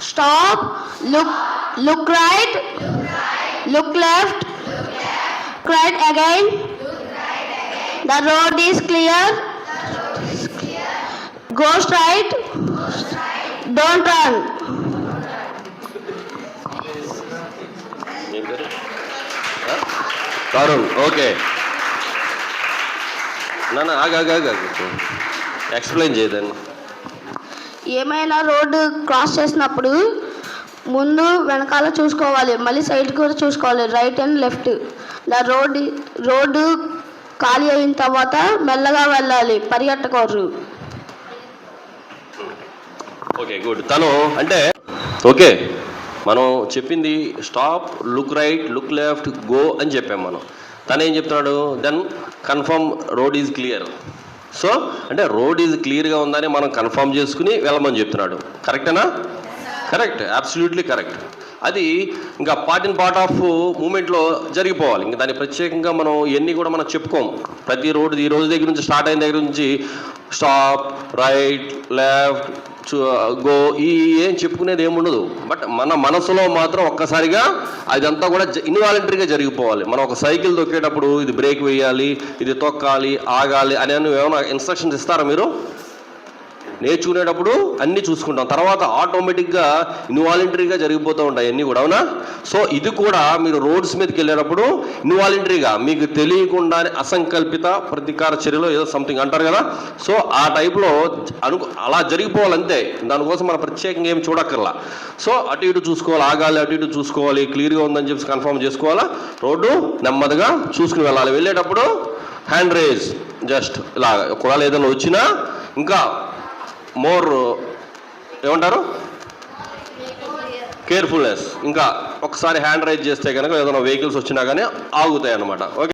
Stop. Look. Look right. Look left. Look right again. The road is clear. Go straight. Don't run. ఏం పేరు ఆ? Tarun okay నాన్న ఆగాగా explain చేయదండి ఏమైనా road cross చేసినప్పుడు ముందు వెనకాల చూసుకోవాలి మళ్ళీ సైడ్ కూడా చూసుకోవాలి రైట్ అండ్ లెఫ్ట్. ఇలా రోడ్ రోడ్డు ఖాళీ అయిన తర్వాత మెల్లగా వెళ్ళాలి పరిగెట్టకూడదు ఓకే గుడ్. తను అంటే ఓకే మనం చెప్పింది stop look right look left go అని చెప్పాం మనం. తను ఏం చెప్తున్నాడు? Then confirm road is clear. So అంటే రోడ్ ఈజ్ క్లియర్గా ఉందని మనం కన్ఫర్మ్ చేసుకుని వెళ్ళమని చెప్తున్నాడు. కరెక్టేనా? కరెక్ట్. Absolutely correct. అది ఇంకా పార్ట్ ఇన్ పార్ట్ ఆఫ్ మూమెంట్లో జరిగిపోవాలి. ఇంకా దాన్ని ప్రత్యేకంగా మనం ఇవన్నీ కూడా మనం చెప్పుకోం ప్రతి రోడ్డు ఈ రోజు దగ్గర నుంచి స్టార్ట్ అయిన దగ్గర నుంచి స్టాప్ రైట్ లెఫ్ట్ గో ఈ ఏం చెప్పుకునేది ఏముండదు బట్ మన మనసులో మాత్రం ఒక్కసారిగా అదంతా కూడా ఇన్వాలంటరీగా జరిగిపోవాలి. మనం ఒక సైకిల్ తొక్కేటప్పుడు ఇది బ్రేక్ వేయాలి ఇది తొక్కాలి ఆగాలి అని ఏమైనా ఇన్స్ట్రక్షన్స్ ఇస్తారా మీరు? నేర్చుకునేటప్పుడు అన్నీ చూసుకుంటాం. తర్వాత ఆటోమేటిక్గా ఇన్వాలంటరీగా జరిగిపోతూ ఉంటాయి అన్నీ కూడా అవునా? సో ఇది కూడా మీరు రోడ్స్ మీదకి వెళ్ళేటప్పుడు ఇన్వాలంటరీగా మీకు తెలియకుండానే అసంకల్పిత ప్రతీకార చర్యలో ఏదో సంథింగ్ అంటారు కదా? సో ఆ టైప్లో అను అలా జరిగిపోవాలంతే. దానికోసం మనం ప్రత్యేకంగా ఏమి చూడక్కర్లా. సో అటు ఇటు చూసుకోవాలి ఆగాలి అటు ఇటు చూసుకోవాలి క్లియర్గా ఉందని చెప్పి కన్ఫర్మ్ చేసుకోవాలా? రోడ్డు నెమ్మదిగా చూసుకుని వెళ్ళాలి. వెళ్ళేటప్పుడు హ్యాండ్ రేజ్ జస్ట్ ఇలా ఒకవేళ ఏదైనా వచ్చినా ఇంకా మోర్ ఏమంటారు? కేర్ఫుల్నెస్ ఇంకా ఒకసారి హ్యాండ్ రైజ్ చేస్తే కనుక ఏదైనా వెహికల్స్ వచ్చినా కానీ ఆగుతాయి అనమాట ఓకే